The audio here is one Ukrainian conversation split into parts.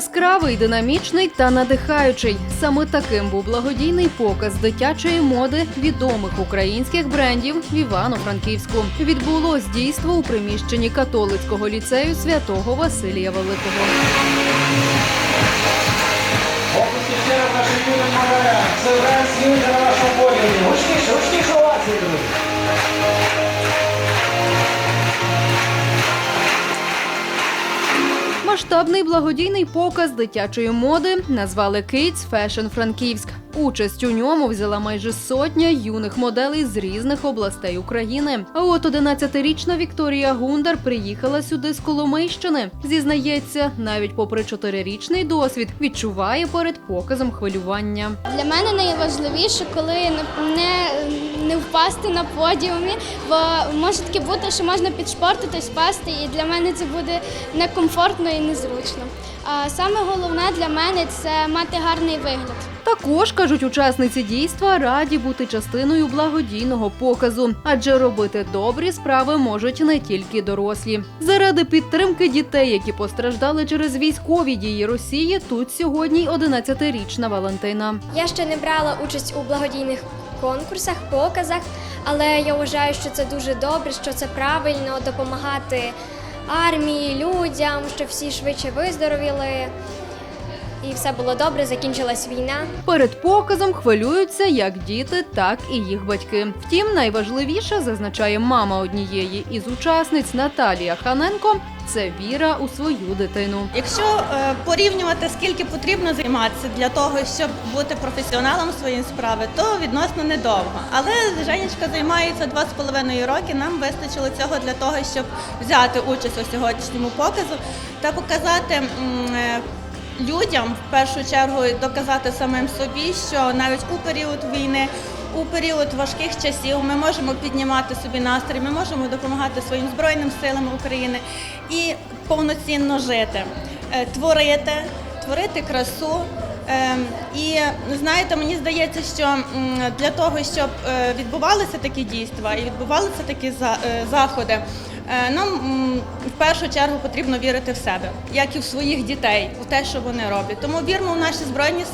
Яскравий, динамічний та надихаючий. Саме таким був благодійний показ дитячої моди відомих українських брендів в Івано-Франківську. Відбулось дійство у приміщенні католицького ліцею святого Василія Великого. Це Масштабний благодійний показ дитячої моди назвали Kids Fashion Франківськ. Участь у ньому взяла майже сотня юних моделей з різних областей України. А от 11-річна Вікторія Гундар приїхала сюди з Коломийщини. Зізнається, навіть попри чотирирічний досвід, відчуває перед показом хвилювання. Для мене найважливіше, коли не, не, впасти на подіумі, бо може таке бути, що можна підшпортитись, впасти, і для мене це буде некомфортно і незручно. А саме головне для мене це мати гарний вигляд. Також кажуть учасниці дійства раді бути частиною благодійного показу, адже робити добрі справи можуть не тільки дорослі. Заради підтримки дітей, які постраждали через військові дії Росії, тут сьогодні й 11-річна Валентина. Я ще не брала участь у благодійних конкурсах, показах, але я вважаю, що це дуже добре, що це правильно допомагати армії, людям, щоб всі швидше виздоровіли. І все було добре, закінчилась війна. Перед показом хвилюються як діти, так і їх батьки. Втім, найважливіше зазначає мама однієї із учасниць Наталія Ханенко. Це віра у свою дитину. Якщо е, порівнювати, скільки потрібно займатися для того, щоб бути професіоналом своєї справи, то відносно недовго. Але Женечка займається два з половиною роки. Нам вистачило цього для того, щоб взяти участь у сьогоднішньому показу та показати. е, Людям в першу чергу доказати самим собі, що навіть у період війни, у період важких часів ми можемо піднімати собі настрій, ми можемо допомагати своїм збройним силам України і повноцінно жити, е, творити, творити красу. Ем, І знаєте, мені здається, що для того, щоб е, відбувалися такі дійства і відбувалися такі е, заходи, нам в першу чергу потрібно вірити в себе, як і в своїх дітей, у те, що вони роблять. Тому вірмо в наші збройні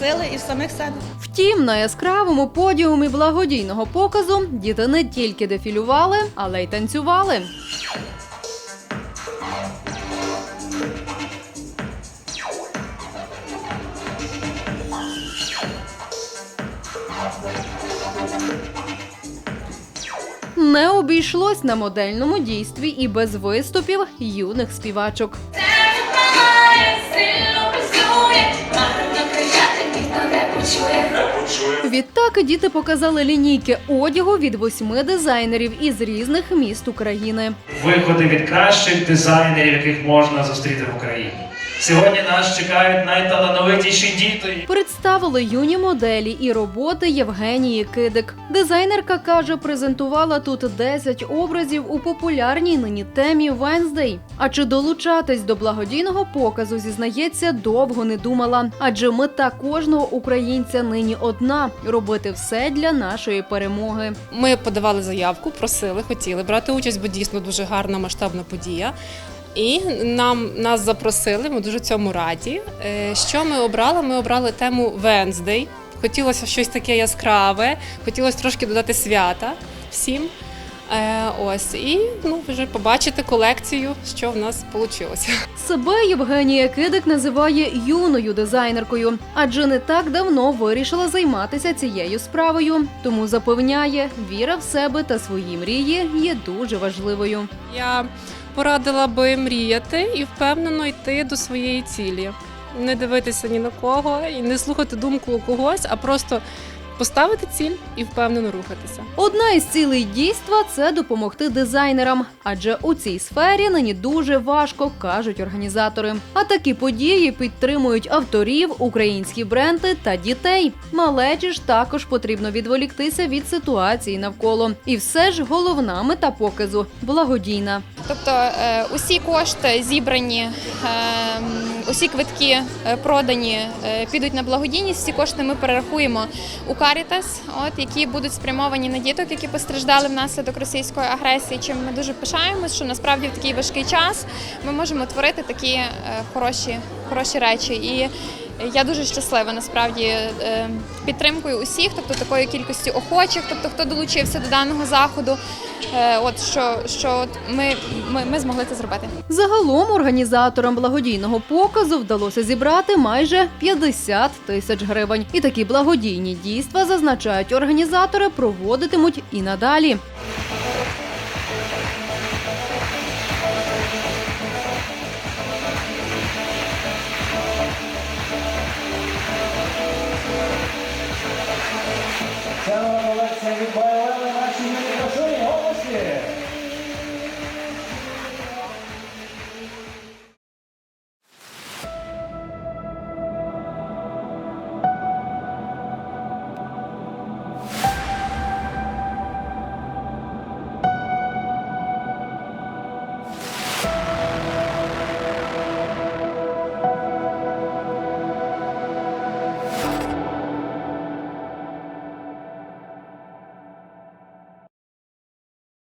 сили і в самих себе. Втім, на яскравому подіумі благодійного показу діти не тільки дефілювали, але й танцювали. Не обійшлось на модельному дійстві і без виступів юних співачок. Відтак діти показали лінійки одягу від восьми дизайнерів із різних міст України. виходи від кращих дизайнерів, яких можна зустріти в Україні. Сьогодні нас чекають найталановитіші діти. Представили юні моделі і роботи Євгенії Кидик. Дизайнерка каже, презентувала тут 10 образів у популярній нині темі Венздей. А чи долучатись до благодійного показу зізнається, довго не думала. Адже мета кожного українця нині одна робити все для нашої перемоги. Ми подавали заявку, просили, хотіли брати участь, бо дійсно дуже гарна масштабна подія. І нам нас запросили. Ми дуже цьому раді. Е, Що ми обрали? Ми обрали тему Венздей. Хотілося щось таке яскраве, хотілося трошки додати свята всім. Е, ось і ну вже побачити колекцію, що в нас вийшло. Себе Євгенія Кидик називає юною дизайнеркою, адже не так давно вирішила займатися цією справою. Тому запевняє, віра в себе та свої мрії є дуже важливою. Я порадила би мріяти і впевнено йти до своєї цілі. Не дивитися ні на кого і не слухати думку когось, а просто поставити ціль і впевнено рухатися. Одна із цілей дійства це допомогти дизайнерам, адже у цій сфері нині дуже важко, кажуть організатори. А такі події підтримують авторів, українські бренди та дітей. Малечі ж також потрібно відволіктися від ситуації навколо. І все ж головна мета показу благодійна. Тобто е, усі кошти зібрані, е, м, усі квитки е, продані, е, підуть на благодійність. Всі кошти ми перерахуємо у Карітас, от які будуть спрямовані на діток, які постраждали внаслідок російської агресії. Чим ми дуже пишаємось, що насправді в такий важкий час ми можемо творити такі е, хороші, хороші речі. І я дуже щаслива насправді підтримкою усіх, тобто такою кількістю охочих, тобто хто долучився до даного заходу. Е, От що, що от ми, ми, ми змогли це зробити. Загалом організаторам благодійного показу вдалося зібрати майже 50 тисяч гривень. І такі благодійні дійства зазначають організатори проводитимуть і надалі.